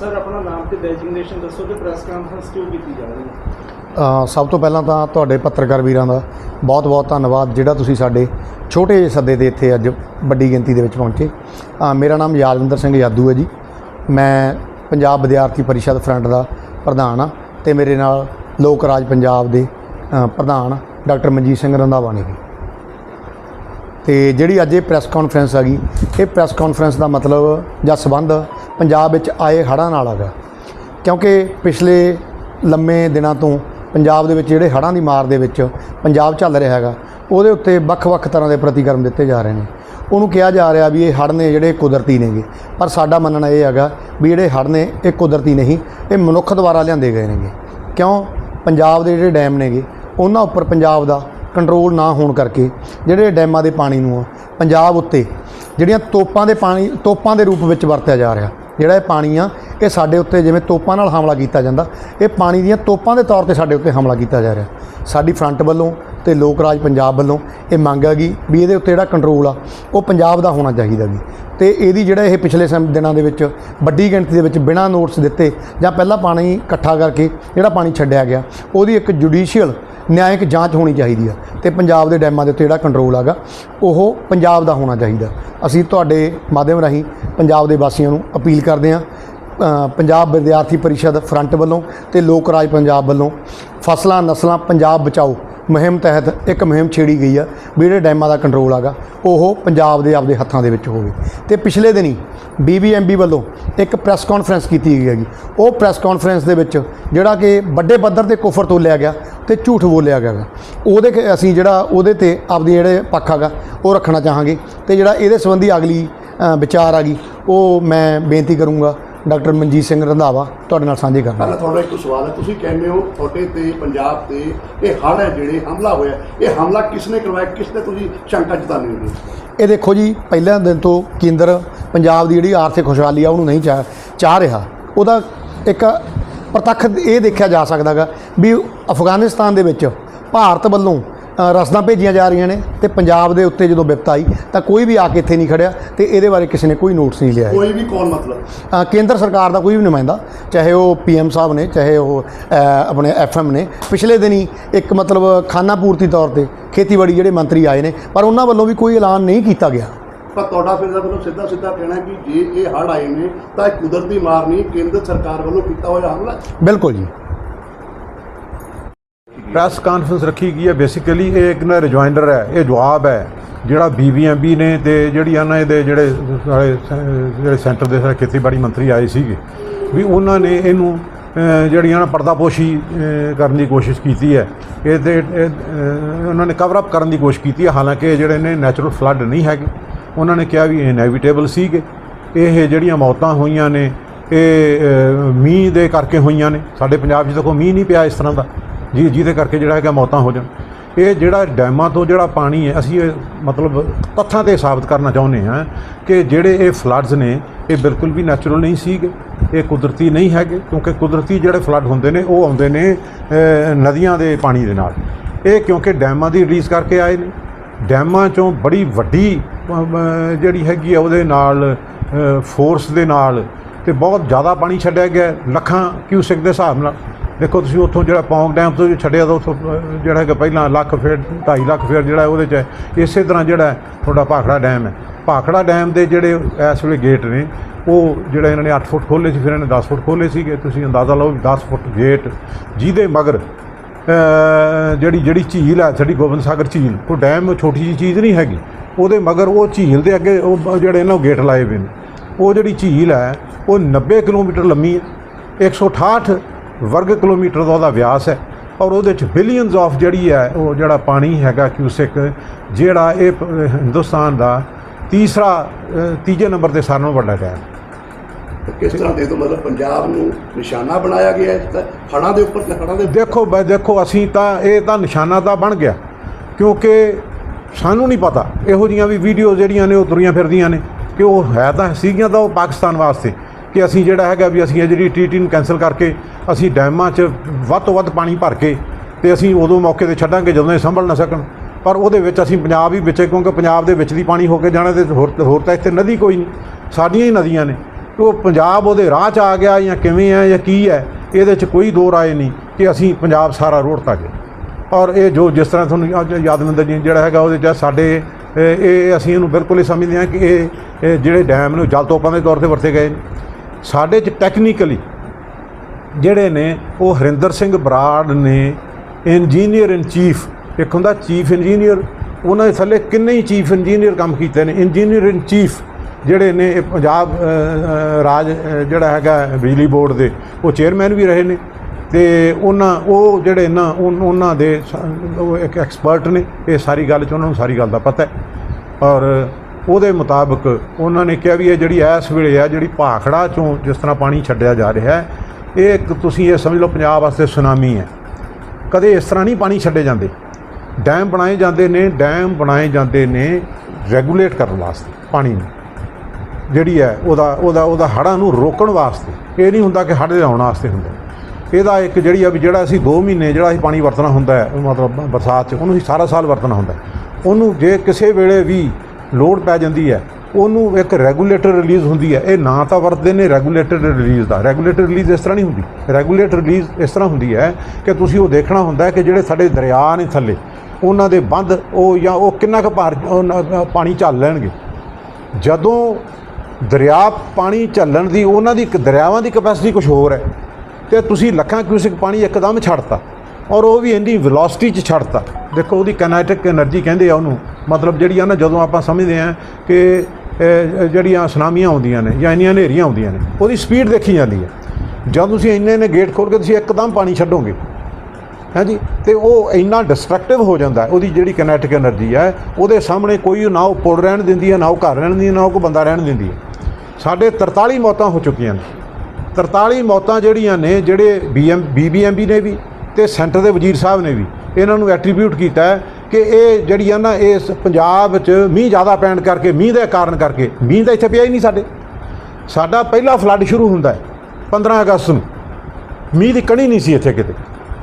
ਨਾਮ ਤੇ ਡੈਜ਼ਿਗਨੇਸ਼ਨ ਦੱਸੋ ਤੇ ਪ੍ਰੈਸ ਕਾਨਫਰੰਸ ਕਿਉਂ ਕੀਤੀ ਜਾ ਰਹੀ ਹੈ? ਸਭ ਤੋਂ ਪਹਿਲਾਂ ਤਾਂ ਤੁਹਾਡੇ ਪੱਤਰਕਾਰ ਵੀਰਾਂ ਦਾ ਬਹੁਤ-ਬਹੁਤ ਧੰਨਵਾਦ, ਜਿਹੜਾ ਤੁਸੀਂ ਸਾਡੇ ਛੋਟੇ ਜਿਹੇ ਸੱਦੇ ਤੇ ਇੱਥੇ ਅੱਜ ਵੱਡੀ ਗਿਣਤੀ ਦੇ ਵਿੱਚ ਪਹੁੰਚੇ। ਮੇਰਾ ਨਾਮ ਯਾਦਵਿੰਦਰ ਸਿੰਘ ਯਾਦੂ ਹੈ ਜੀ। ਮੈਂ ਪੰਜਾਬ ਵਿਦਿਆਰਥੀ ਪਰਿਸ਼ਦ ਫਰੰਟ ਦਾ ਪ੍ਰਧਾਨ ਆ ਤੇ ਮੇਰੇ ਨਾਲ ਲੋਕ ਰਾਜ ਪੰਜਾਬ ਦੇ ਪ੍ਰਧਾਨ ਡਾਕਟਰ ਮਨਜੀਤ ਸਿੰਘ ਰੰਧਾਵਾ ਨੇ ਜੀ ਤੇ ਜਿਹੜੀ ਅੱਜ ਇਹ ਪ੍ਰੈਸ ਕਾਨਫਰੰਸ ਹੈਗੀ, ਇਹ ਪ੍ਰੈਸ ਕਾਨਫਰੰਸ ਦਾ ਮਤਲਬ ਜਾਂ ਸਬੰਧ ਪੰਜਾਬ ਵਿੱਚ ਆਏ ਹੜ੍ਹਾਂ ਨਾਲ ਹੈਗਾ। ਕਿਉਂਕਿ ਪਿਛਲੇ ਲੰਮੇ ਦਿਨਾਂ ਤੋਂ ਪੰਜਾਬ ਦੇ ਵਿੱਚ ਜਿਹੜੇ ਹੜ੍ਹਾਂ ਦੀ ਮਾਰ ਦੇ ਵਿੱਚ ਪੰਜਾਬ ਚੱਲ ਰਿਹਾ ਹੈਗਾ, ਉਹਦੇ ਉੱਤੇ ਵੱਖ-ਵੱਖ ਤਰ੍ਹਾਂ ਦੇ ਪ੍ਰਤੀਕਰਮ ਦਿੱਤੇ ਜਾ ਰਹੇ ਨੇ। ਉਹਨੂੰ ਕਿਹਾ ਜਾ ਰਿਹਾ ਵੀ ਇਹ ਹੜ੍ਹ ਨੇ ਜਿਹੜੇ ਕੁਦਰਤੀ ਨੇਗੇ। ਪਰ ਸਾਡਾ ਮੰਨਣਾ ਇਹ ਹੈਗਾ ਵੀ ਜਿਹੜੇ ਹੜ੍ਹ ਨੇ, ਇਹ ਕੁਦਰਤੀ ਨਹੀਂ, ਇਹ ਮਨੁੱਖ ਦੁਆਰਾ ਲਿਆਂਦੇ ਗਏ ਨੇਗੇ। ਕਿਉਂ? ਪੰਜਾਬ ਦੇ ਜਿਹੜੇ ਡੈਮ ਨੇਗੇ, ਉਹਨਾਂ ਉੱਪਰ ਪੰਜਾਬ ਦਾ ਕੰਟਰੋਲ ਨਾ ਹੋਣ ਕਰਕੇ ਜਿਹੜੇ ਡੈਮਾਂ ਦੇ ਪਾਣੀ ਨੂੰ ਆ, ਪੰਜਾਬ ਉੱਤੇ ਜਿਹੜੀਆਂ ਤੋਪਾਂ ਦੇ ਪਾਣੀ, ਤੋਪਾਂ ਦੇ ਰੂਪ ਵਿੱਚ ਵਰਤਿਆ ਜਾ ਰਿਹਾ ਜਿਹੜਾ ਇਹ ਪਾਣੀ ਆ, ਇਹ ਸਾਡੇ ਉੱਤੇ ਜਿਵੇਂ ਤੋਪਾਂ ਨਾਲ ਹਮਲਾ ਕੀਤਾ ਜਾਂਦਾ, ਇਹ ਪਾਣੀ ਦੀਆਂ ਤੋਪਾਂ ਦੇ ਤੌਰ ਤੇ ਸਾਡੇ ਉੱਤੇ ਹਮਲਾ ਕੀਤਾ ਜਾ ਰਿਹਾ। ਸਾਡੀ ਫਰੰਟ ਵੱਲੋਂ ਤੇ ਲੋਕ ਰਾਜ ਪੰਜਾਬ ਵੱਲੋਂ ਇਹ ਮੰਗ ਹੈਗੀ ਵੀ ਇਹਦੇ ਉੱਤੇ ਜਿਹੜਾ ਕੰਟਰੋਲ ਆ, ਉਹ ਪੰਜਾਬ ਦਾ ਹੋਣਾ ਚਾਹੀਦਾ ਜੀ। ਤੇ ਇਹਦੀ ਜਿਹੜਾ ਇਹ ਪਿਛਲੇ ਸਮ, ਦਿਨਾਂ ਦੇ ਵਿੱਚ ਵੱਡੀ ਗਿਣਤੀ ਦੇ ਵਿੱਚ ਬਿਨਾਂ ਨੋਟਸ ਦਿੱਤੇ ਜਾਂ ਪਹਿਲਾਂ ਪਾਣੀ ਇਕੱਠਾ ਕਰਕੇ ਜਿਹੜਾ ਪਾਣੀ ਛੱਡਿਆ ਗਿਆ, ਉਹਦੀ ਇੱਕ ਜੁਡੀਸ਼ੀਅਲ ਨਿਆਇਕ ਜਾਂਚ ਹੋਣੀ ਚਾਹੀਦੀ ਆ ਤੇ ਪੰਜਾਬ ਦੇ ਡੈਮਾਂ ਦੇ ਉੱਤੇ ਜਿਹੜਾ ਕੰਟਰੋਲ ਹੈਗਾ ਉਹ ਪੰਜਾਬ ਦਾ ਹੋਣਾ ਚਾਹੀਦਾ। ਅਸੀਂ ਤੁਹਾਡੇ ਮਾਧਿਅਮ ਰਾਹੀਂ ਪੰਜਾਬ ਦੇ ਵਾਸੀਆਂ ਨੂੰ ਅਪੀਲ ਕਰਦੇ ਹਾਂ ਪੰਜਾਬ ਵਿਦਿਆਰਥੀ ਪਰਿਸ਼ਦ ਫਰੰਟ ਵੱਲੋਂ ਤੇ ਲੋਕ ਰਾਜ ਪੰਜਾਬ ਵੱਲੋਂ ਫਸਲਾਂ ਨਸਲਾਂ ਪੰਜਾਬ ਬਚਾਓ। ਮੁਹਿੰਮ ਤਹਿਤ ਇੱਕ ਮੁਹਿੰਮ ਛੇੜੀ ਗਈ ਆ ਵੀ ਜਿਹੜੇ ਡੈਮਾਂ ਦਾ ਕੰਟਰੋਲ ਹੈਗਾ ਉਹ ਪੰਜਾਬ ਦੇ ਆਪਦੇ ਹੱਥਾਂ ਦੇ ਵਿੱਚ ਹੋਵੇ ਤੇ ਪਿਛਲੇ ਦਿਨੀ ਬੀਬੀਐਮਬੀ ਵੱਲੋਂ ਇੱਕ ਪ੍ਰੈਸ ਕਾਨਫਰੰਸ ਕੀਤੀ ਗਈ ਹੈਗੀ ਉਹ ਪ੍ਰੈਸ ਕਾਨਫਰੰਸ ਦੇ ਵਿੱਚ ਜਿਹੜਾ ਕਿ ਵੱਡੇ ਪੱਧਰ ਤੇ ਕੁਫਰ ਤੋਲਿਆ ਗਿਆ ਤੇ ਝੂਠ ਬੋਲਿਆ ਗਿਆ ਗਾ। ਉਹਦੇ ਅਸੀਂ ਜਿਹੜਾ ਉਹਦੇ ਤੇ ਆਪਦੇ ਜਿਹੜੇ ਪੱਖ ਹੈਗਾ ਉਹ ਰੱਖਣਾ ਚਾਹਾਂਗੇ ਤੇ ਜਿਹੜਾ ਇਹਦੇ ਸੰਬੰਧੀ ਅਗਲੀ ਵਿਚਾਰ ਆ ਗਈ ਉਹ ਮੈਂ ਬੇਨਤੀ ਕਰੂੰਗਾ ਡਾਕਟਰ ਮਨਜੀਤ ਸਿੰਘ ਰੰਧਾਵਾ ਤੁਹਾਡੇ ਨਾਲ ਸਾਂਝੇ ਕਰਨਾ ਪਹਿਲਾਂ ਤੁਹਾਡਾ ਇੱਕ ਸਵਾਲ ਹੈ ਤੁਸੀਂ ਕਹਿੰਦੇ ਹੋ ਤੁਹਾਡੇ ਤੇ ਪੰਜਾਬ ਤੇ ਇਹ ਹੜ੍ਹ ਹੈ ਜਿਹੜੇ ਹਮਲਾ ਹੋਇਆ ਇਹ ਹਮਲਾ ਕਿਸ ਨੇ ਕਰਵਾਇਆ ਕਿਸ ਤੇ ਤੁਸੀਂ ਸ਼ੰਕਾ ਜਤਾਉਂਦੇ ਹੋ? ਇਹ ਦੇਖੋ ਜੀ ਪਹਿਲਾਂ ਦਿਨ ਤੋਂ ਕੇਂਦਰ ਪੰਜਾਬ ਦੀ ਜਿਹੜੀ ਆਰਥਿਕ ਖੁਸ਼ਹਾਲੀ ਆ ਉਹਨੂੰ ਨਹੀਂ ਚਾਹ ਚਾਹ ਰਿਹਾ। ਉਹਦਾ ਇੱਕ ਪ੍ਰਤੱਖ ਇਹ ਦੇਖਿਆ ਜਾ ਸਕਦਾਗਾ ਵੀ ਅਫਗਾਨਿਸਤਾਨ ਦੇ ਵਿੱਚ ਭਾਰਤ ਵੱਲੋਂ ਰਸਦਾਂ ਭੇਜੀਆਂ ਜਾ ਰਹੀਆਂ ਨੇ ਤੇ ਪੰਜਾਬ ਦੇ ਉੱਤੇ ਜਦੋਂ ਵਿਪਤਾ ਆਈ ਤਾਂ ਕੋਈ ਵੀ ਆ ਕੇ ਇੱਥੇ ਨਹੀਂ ਖੜਿਆ ਤੇ ਇਹਦੇ ਬਾਰੇ ਕਿਸੇ ਨੇ ਕੋਈ ਨੋਟਿਸ ਨਹੀਂ ਲਿਆ। ਕੋਈ ਵੀ ਕੌਣ ਮਤਲਬ? ਕੇਂਦਰ ਸਰਕਾਰ ਦਾ ਕੋਈ ਵੀ ਨੁਮਾਇੰਦਾ ਚਾਹੇ ਉਹ ਪੀਐਮ ਸਾਹਿਬ ਨੇ ਚਾਹੇ ਉਹ ਆਪਣੇ ਐਫਐਮ ਨੇ ਪਿਛਲੇ ਦਿਨੀ ਇੱਕ ਮਤਲਬ ਖਾਨਾ ਪੂਰਤੀ ਤੌਰ ਤੇ ਖੇਤੀਬਾੜੀ ਜਿਹੜੇ ਮੰਤਰੀ ਆਏ ਨੇ ਪਰ ਉਹਨਾਂ ਵੱਲੋਂ ਵੀ ਕੋਈ ਐਲਾਨ ਨਹੀਂ ਕੀਤਾ ਗਿਆ। ਪਰ ਤੁਹਾਡਾ ਫਿਰ ਦਾ ਮਤਲਬ ਸਿੱਧਾ ਸਿੱਧਾ ਕਹਿਣਾ ਕਿ ਜੇ ਇਹ ਹੜ੍ਹ ਆਏ ਨੇ ਤਾਂ ਇਹ ਕੁਦਰਤੀ ਮਾਰ ਨਹੀਂ ਕੇਂਦਰ ਸਰਕਾਰ ਵੱਲੋਂ ਕੀਤਾ ਹੋਇਆ ਹਮਲਾ। ਬਿਲਕੁਲ ਜੀ। ਪ੍ਰੈਸ ਕਾਨਫਰੰਸ ਰੱਖੀ ਗਈ ਹੈ। ਬੇਸਿਕਲੀ ਇਹ ਇੱਕ ਨਾ ਰਿਜੁਆਇੰਡਰ ਹੈ। ਇਹ ਜਵਾਬ ਹੈ, ਜਿਹੜਾ ਬੀਬੀਐਮਬੀ ਨੇ ਤੇ ਜਿਹੜੀ ਨਾ ਇਹਦੇ ਜਿਹੜੇ ਸਾਰੇ ਸ- ਜਿਹੜੇ ਸੈਂਟਰ ਦੇ ਸਾਰੇ ਖੇਤੀਬਾੜੀ ਮੰਤਰੀ ਆਏ ਸੀਗੇ, ਵੀ ਉਹਨਾਂ ਨੇ ਇਹਨੂੰ ਜਿਹੜੀਆਂ ਨਾ ਪਰਦਾਪੋਸ਼ੀ ਕਰਨ ਦੀ ਕੋਸ਼ਿਸ਼ ਕੀਤੀ ਹੈ। ਇਹ ਤੇ ਉਹਨਾਂ ਨੇ ਕਵਰ ਅਪ ਕਰਨ ਦੀ ਕੋਸ਼ਿਸ਼ ਕੀਤੀ ਹੈ। ਹਾਲਾਂਕਿ ਇਹ ਜਿਹੜੇ ਨੇ ਨੈਚੁਰਲ ਫਲੱਡ ਨਹੀਂ ਹੈਗੇ। ਉਹਨਾਂ ਨੇ ਕਿਹਾ ਵੀ ਇਨਐਵਿਟੇਬਲ ਸੀਗੇ। ਇਹ ਜਿਹੜੀਆਂ ਮੌਤਾਂ ਹੋਈਆਂ ਨੇ, ਇਹ ਮੀਂਹ ਦੇ ਕਰਕੇ ਹੋਈਆਂ ਨੇ। ਸਾਡੇ ਪੰਜਾਬ 'ਚ ਤਾਂ ਕੋਈ ਮੀਂਹ ਨਹੀਂ ਪਿਆ ਇਸ ਤਰ੍ਹਾਂ ਦਾ। ਜੀ, ਜਿਹਦੇ ਕਰਕੇ ਜਿਹੜਾ ਹੈਗਾ ਮੌਤਾਂ ਹੋ ਜਾਣ। ਇਹ ਜਿਹੜਾ ਡੈਮਾਂ ਤੋਂ ਜਿਹੜਾ ਪਾਣੀ ਹੈ, ਅਸੀਂ ਇਹ ਮਤਲਬ ਤੱਥਾਂ ਤੇ ਸਾਬਤ ਕਰਨਾ ਚਾਹੁੰਦੇ ਹਾਂ ਕਿ ਜਿਹੜੇ ਇਹ ਫਲੱਡਸ ਨੇ, ਇਹ ਬਿਲਕੁਲ ਵੀ ਨੈਚੁਰਲ ਨਹੀਂ ਸੀਗੇ। ਇਹ ਕੁਦਰਤੀ ਨਹੀਂ ਹੈਗੇ, ਕਿਉਂਕਿ ਕੁਦਰਤੀ ਜਿਹੜੇ ਫਲੱਡ ਹੁੰਦੇ ਨੇ, ਉਹ ਆਉਂਦੇ ਨੇ ਨਦੀਆਂ ਦੇ ਪਾਣੀ ਦੇ ਨਾਲ। ਇਹ ਕਿਉਂਕਿ ਡੈਮਾਂ ਦੀ ਰਿਲੀਜ਼ ਕਰਕੇ ਆਏ ਨੇ। ਡੈਮਾਂ ਚੋਂ ਬੜੀ ਵੱਡੀ ਜਿਹੜੀ ਹੈਗੀ ਆ, ਉਹਦੇ ਨਾਲ ਫੋਰਸ ਦੇ ਨਾਲ ਤੇ ਬਹੁਤ ਜ਼ਿਆਦਾ ਪਾਣੀ ਛੱਡਿਆ ਗਿਆ, ਲੱਖਾਂ ਕਿਊਸੈਕ ਦੇ ਹਿਸਾਬ ਨਾਲ। ਦੇਖੋ, ਤੁਸੀਂ ਉੱਥੋਂ ਜਿਹੜਾ ਪੌਂਗ ਡੈਮ ਤੋਂ ਛੱਡਿਆ ਤਾਂ ਉੱਥੋਂ ਜਿਹੜਾ ਹੈਗਾ ਪਹਿਲਾਂ ਲੱਖ ਫੇਰ 2.5 ਲੱਖ ਫੇਰ ਜਿਹੜਾ ਉਹਦੇ ਚ ਹੈ। ਇਸੇ ਤਰ੍ਹਾਂ ਜਿਹੜਾ ਤੁਹਾਡਾ ਭਾਖੜਾ ਡੈਮ ਹੈ। ਭਾਖੜਾ ਡੈਮ ਦੇ ਜਿਹੜੇ ਇਸ ਵੇਲੇ ਗੇਟ ਨੇ, ਉਹ ਜਿਹੜਾ ਇਹਨਾਂ ਨੇ 8 ਫੁੱਟ ਖੋਲ੍ਹੇ ਸੀ, ਫਿਰ ਇਹਨਾਂ ਨੇ 10 ਫੁੱਟ ਖੋਲ੍ਹੇ ਸੀਗੇ। ਤੁਸੀਂ ਅੰਦਾਜ਼ਾ ਲਾਓ ਵੀ 10 ਫੁੱਟ ਗੇਟ ਜਿਹਦੇ ਮਗਰ ਜਿਹੜੀ ਜਿਹੜੀ ਝੀਲ ਹੈ, ਸਾਡੀ ਗੋਬਿੰਦ ਸਾਗਰ ਝੀਲ, ਉਹ ਡੈਮ ਛੋਟੀ ਜੀ ਚੀਜ਼ ਨਹੀਂ ਹੈਗੀ। ਉਹਦੇ ਮਗਰ ਉਹ ਝੀਲ ਦੇ ਅੱਗੇ ਉਹ ਜਿਹੜੇ ਇਹਨਾਂ ਗੇਟ ਲਾਏ ਹੋਏ ਨੇ। ਉਹ ਜਿਹੜੀ ਝੀਲ ਹੈ, ਉਹ 90 ਕਿਲੋਮੀਟਰ ਲੰਮੀ ਹੈ। 168 ਵਰਗ ਕਿਲੋਮੀਟਰ ਦਾ ਉਹਦਾ ਵਿਆਸ ਹੈ ਔਰ ਉਹਦੇ ਚ ਬਿਲੀਅਨਸ ਆਫ ਜਿਹੜੀ ਹੈ ਉਹ ਜਿਹੜਾ ਪਾਣੀ ਹੈਗਾ ਕਿਊਸਿਕ ਜਿਹੜਾ ਇਹ ਹਿੰਦੁਸਤਾਨ ਦਾ ਤੀਸਰਾ ਤੀਜੇ ਨੰਬਰ ਤੇ ਸਾਰਿਆਂ ਨਾਲੋਂ ਵੱਡਾ ਡੈਮ ਕਿਸ ਤਰ੍ਹਾਂ ਦੇ ਤੋਂ ਮਤਲਬ ਪੰਜਾਬ ਨੂੰ ਨਿਸ਼ਾਨਾ ਬਣਾਇਆ ਗਿਆ ਹੈ ਤਾਂ ਹੜ੍ਹਾਂ ਦੇ ਉੱਪਰ ਤੇ ਹੜ੍ਹਾਂ ਦੇ ਦੇਖੋ ਬਈ ਦੇਖੋ ਅਸੀਂ ਤਾਂ ਇਹ ਤਾਂ ਨਿਸ਼ਾਨਾ ਤਾਂ ਬਣ ਗਿਆ ਕਿਉਂਕਿ ਸਾਨੂੰ ਨਹੀਂ ਪਤਾ ਇਹੋ ਜੀਆਂ ਵੀ ਵੀਡੀਓ ਜਿਹੜੀਆਂ ਨੇ ਉਹ ਤੁਰੀਆਂ ਫਿਰਦੀਆਂ ਨੇ ਕਿ ਉਹ ਹੈ ਤਾਂ ਸੀਗੀਆਂ ਤਾਂ ਉਹ ਪਾਕਿਸਤਾਨ ਵਾਸਤੇ। ਕਿ ਅਸੀਂ ਜਿਹੜਾ ਹੈਗਾ ਵੀ ਅਸੀਂ ਇਹ ਜਿਹੜੀ ਟੀਟੀ ਨੂੰ ਕੈਨਸਲ ਕਰਕੇ ਅਸੀਂ ਡੈਮਾਂ 'ਚ ਵੱਧ ਤੋਂ ਵੱਧ ਪਾਣੀ ਭਰ ਕੇ ਤੇ ਅਸੀਂ ਉਦੋਂ ਮੌਕੇ ਤੇ ਛੱਡਾਂਗੇ ਜਦੋਂ ਇਹ ਸੰਭਲ ਨਾ ਸਕਣ। ਪਰ ਉਹਦੇ ਵਿੱਚ ਅਸੀਂ ਪੰਜਾਬ ਹੀ ਵਿੱਚ, ਕਿਉਂਕਿ ਪੰਜਾਬ ਦੇ ਵਿੱਚ ਦੀ ਪਾਣੀ ਹੋ ਕੇ ਜਾਣਾ ਤੇ ਹੋਰ ਹੋਰ ਤਾਂ ਇੱਥੇ ਨਦੀ ਕੋਈ ਨਹੀਂ। ਸਾਡੀਆਂ ਹੀ ਨਦੀਆਂ ਨੇ। ਉਹ ਪੰਜਾਬ ਉਹਦੇ ਰਾਹ 'ਚ ਆ ਗਿਆ ਜਾਂ ਕਿਵੇਂ ਹੈ ਜਾਂ ਕੀ ਹੈ, ਇਹਦੇ 'ਚ ਕੋਈ ਦੋ ਰਾਏ ਨਹੀਂ ਕਿ ਅਸੀਂ ਪੰਜਾਬ ਸਾਰਾ ਰੋੜਤਾ ਗਿਆ ਔਰ ਇਹ ਜੋ ਜਿਸ ਤਰ੍ਹਾਂ ਤੁਹਾਨੂੰ ਯਾਦਵਿੰਦਰ ਜੀ ਜਿਹੜਾ ਹੈਗਾ ਉਹਦੇ 'ਚ ਸਾਡੇ ਇਹ ਅਸੀਂ ਇਹਨੂੰ ਬਿਲਕੁਲ ਹੀ ਸਮਝਦੇ ਹਾਂ ਕਿ ਇਹ ਇਹ ਜਿਹੜੇ ਡੈਮ ਨੇ ਉਹ ਜਲ ਤੋਪਾਂ ਦੇ ਤੌਰ ਤੇ ਵਰਤੇ ਗਏ ਨੇ। ਸਾਡੇ 'ਚ ਟੈਕਨੀਕਲੀ ਜਿਹੜੇ ਨੇ, ਉਹ ਹਰਿੰਦਰ ਸਿੰਘ ਬਰਾੜ ਨੇ ਇੰਜੀਨੀਅਰ ਇਨ ਚੀਫ ਇੱਕ ਹੁੰਦਾ ਚੀਫ ਇੰਜੀਨੀਅਰ ਉਹਨਾਂ ਦੇ ਥੱਲੇ ਕਿੰਨੇ ਹੀ ਚੀਫ ਇੰਜੀਨੀਅਰ ਕੰਮ ਕੀਤੇ ਨੇ। ਇੰਜੀਨੀਅਰ ਇਨ ਚੀਫ ਜਿਹੜੇ ਨੇ, ਇਹ ਪੰਜਾਬ ਰਾਜ ਜਿਹੜਾ ਹੈਗਾ ਬਿਜਲੀ ਬੋਰਡ ਦੇ, ਉਹ ਚੇਅਰਮੈਨ ਵੀ ਰਹੇ ਨੇ ਤੇ ਉਹਨਾਂ, ਉਹ ਜਿਹੜੇ ਨਾ, ਉਨ- ਉਹਨਾਂ ਦੇ ਉਹ ਇੱਕ ਐਕਸਪਰਟ ਨੇ। ਇਹ ਸਾਰੀ ਗੱਲ 'ਚ ਉਹਨਾਂ ਨੂੰ ਸਾਰੀ ਗੱਲ ਦਾ ਪਤਾ ਹੈ। ਔਰ ਉਹਦੇ ਮੁਤਾਬਕ ਉਹਨਾਂ ਨੇ ਕਿਹਾ ਵੀ ਇਹ ਜਿਹੜੀ ਇਸ ਵੇਲੇ ਆ, ਜਿਹੜੀ ਭਾਖੜਾ ਚੋਂ ਜਿਸ ਤਰ੍ਹਾਂ ਪਾਣੀ ਛੱਡਿਆ ਜਾ ਰਿਹਾ ਹੈ, ਇਹ ਇੱਕ ਤੁਸੀਂ ਇਹ ਸਮਝ ਲਓ ਪੰਜਾਬ ਵਾਸਤੇ ਸੁਨਾਮੀ ਹੈ। ਕਦੇ ਇਸ ਤਰ੍ਹਾਂ ਨਹੀਂ ਪਾਣੀ ਛੱਡੇ ਜਾਂਦੇ। ਡੈਮ ਬਣਾਏ ਜਾਂਦੇ ਨੇ, ਡੈਮ ਬਣਾਏ ਜਾਂਦੇ ਨੇ ਰੈਗੂਲੇਟ ਕਰਨ ਵਾਸਤੇ ਪਾਣੀ ਨੂੰ। ਜਿਹੜੀ ਹੈ, ਉਹਦਾ ਉਹਦਾ ਉਹਦਾ ਹੜ੍ਹਾਂ ਨੂੰ ਰੋਕਣ ਵਾਸਤੇ। ਇਹ ਨਹੀਂ ਹੁੰਦਾ ਕਿ ਹੜ੍ਹ ਲਿਆਉਣ ਵਾਸਤੇ ਹੁੰਦਾ। ਇਹਦਾ ਇੱਕ ਜਿਹੜੀ ਆ ਵੀ ਜਿਹੜਾ ਅਸੀਂ 2 ਮਹੀਨੇ ਜਿਹੜਾ ਅਸੀਂ ਪਾਣੀ ਵਰਤਣਾ ਹੁੰਦਾ ਹੈ, ਮਤਲਬ ਬਰਸਾਤ 'ਚ, ਉਹਨੂੰ ਅਸੀਂ ਸਾਰਾ ਸਾਲ ਵਰਤਣਾ ਹੁੰਦਾ ਉਹਨੂੰ ਜੇ ਕਿਸੇ ਵੇਲੇ ਵੀ ਲੋਡ ਪੈ ਜਾਂਦੀ ਹੈ। ਉਹਨੂੰ ਇੱਕ ਰੈਗੂਲੇਟਰ ਰਿਲੀਜ਼ ਹੁੰਦੀ ਹੈ। ਇਹ ਨਾ ਤਾਂ ਵਰਤਦੇ ਨੇ ਰੈਗੂਲੇਟਰ ਰਿਲੀਜ਼ ਦਾ। ਰੈਗੂਲੇਟਰ ਰਿਲੀਜ਼ ਇਸ ਤਰ੍ਹਾਂ ਨਹੀਂ ਹੁੰਦੀ। ਰੈਗੂਲੇਟਰ ਰਿਲੀਜ਼ ਇਸ ਤਰ੍ਹਾਂ ਹੁੰਦੀ ਹੈ ਕਿ ਤੁਸੀਂ ਉਹ ਦੇਖਣਾ ਹੁੰਦਾ ਕਿ ਜਿਹੜੇ ਸਾਡੇ ਦਰਿਆ ਨੇ ਥੱਲੇ, ਉਹਨਾਂ ਦੇ ਬੰਦ ਉਹ ਜਾਂ ਉਹ ਕਿੰਨਾ ਕੁ ਭਾਰ, ਉਹਨਾਂ- ਪਾਣੀ ਝੱਲ ਲੈਣਗੇ। ਜਦੋਂ ਦਰਿਆ ਪਾਣੀ ਝੱਲਣ ਦੀ, ਉਹਨਾਂ ਦੀ ਇੱਕ ਦਰਿਆਵਾਂ ਦੀ ਕਪੈਸਿਟੀ ਕੁਝ ਹੋਰ ਹੈ। ਤੇ ਤੁਸੀਂ ਲੱਖਾਂ ਕਿਊਸਿਕ ਪਾਣੀ ਇੱਕਦਮ ਛੱਡਤਾ। ਔਰ ਉਹ ਵੀ ਇੰਨੀ ਵੈਲੋਸਿਟੀ 'ਚ ਛੱਡਤਾ। ਦੇਖੋ, ਉਹਦੀ ਕੈਨੇਟਿਕ એનર્ਜੀ ਕਹਿੰਦੇ ਆ ਉਹਨੂੰ। ਮਤਲਬ ਜਿਹੜੀ ਆ ਨਾ ਜਦੋਂ ਆਪਾਂ ਸਮਝਦੇ ਆ ਕਿ ਜਿਹੜੀਆਂ ਸੁਨਾਮੀਆਂ ਆਉਂਦੀਆਂ ਨੇ ਜਾਂ ਇੰਨੀਆਂ ਹਨੇਰੀਆਂ ਆਉਂਦੀਆਂ ਨੇ, ਉਹਦੀ ਸਪੀਡ ਦੇਖੀ ਜਾਂਦੀ ਹੈ। ਜਦ ਤੁਸੀਂ ਇੰਨੇ ਇੰਨੇ ਗੇਟ ਖੋਲ ਕੇ ਤੁਸੀਂ ਇੱਕਦਮ ਪਾਣੀ ਛੱਡੋਗੇ। ਹਾਂਜੀ ਤੇ ਉਹ ਇੰਨਾ ਡਿਸਟਰਕਟਿਵ ਹੋ ਜਾਂਦਾ ਉਹਦੀ ਜਿਹੜੀ ਕੈਨੇਟਿਕ એનર્ਜੀ ਹੈ, ਉਹਦੇ ਸਾਹਮਣੇ ਕੋਈ ਨਾ ਉਹ ਪੁਰ ਰਹਿਣ ਦਿੰਦੀ ਹੈ, ਨਾ ਉਹ ਘਰ ਰਹਿਣ ਦਿੰਦੀ ਹੈ, ਨਾ ਉਹ ਕੋ ਬੰਦਾ ਰਹਿਣ ਦਿੰਦੀ ਹੈ। ਸਾਡੇ 43 ਮੌਤਾਂ ਹੋ ਚੁੱਕੀਆਂ ਨੇ। 43 ਮੌਤਾਂ ਜਿਹੜੀਆਂ ਨੇ, ਜਿਹੜੇ ਬੀਬੀਐਮਬੀ ਨੇ ਵੀ ਤੇ ਸੈਂਟਰ ਦੇ ਵਜ਼ੀਰ ਸਾਹਿਬ ਨੇ ਵੀ ਇਹਨਾਂ ਨੂੰ ਐਟਰੀਬਿਊਟ ਕੀਤਾ ਹੈ ਕਿ ਇਹ ਜਿਹੜੀ ਆ ਨਾ, ਇਸ ਪੰਜਾਬ 'ਚ ਮੀਂਹ ਜ਼ਿਆਦਾ ਪੈਣ ਕਰਕੇ, ਮੀਂਹ ਦੇ ਕਾਰਨ ਕਰਕੇ, ਮੀਂਹ ਤਾਂ ਇੱਥੇ ਪਿਆ ਹੀ ਨਹੀਂ ਸਾਡੇ। ਸਾਡਾ ਪਹਿਲਾ ਫਲੱਡ ਸ਼ੁਰੂ ਹੁੰਦਾ ਹੈ 15 ਅਗਸਤ ਨੂੰ। ਮੀਂਹ ਦੀ ਕਣੀ ਨਹੀਂ ਸੀ ਇੱਥੇ ਕਿਤੇ।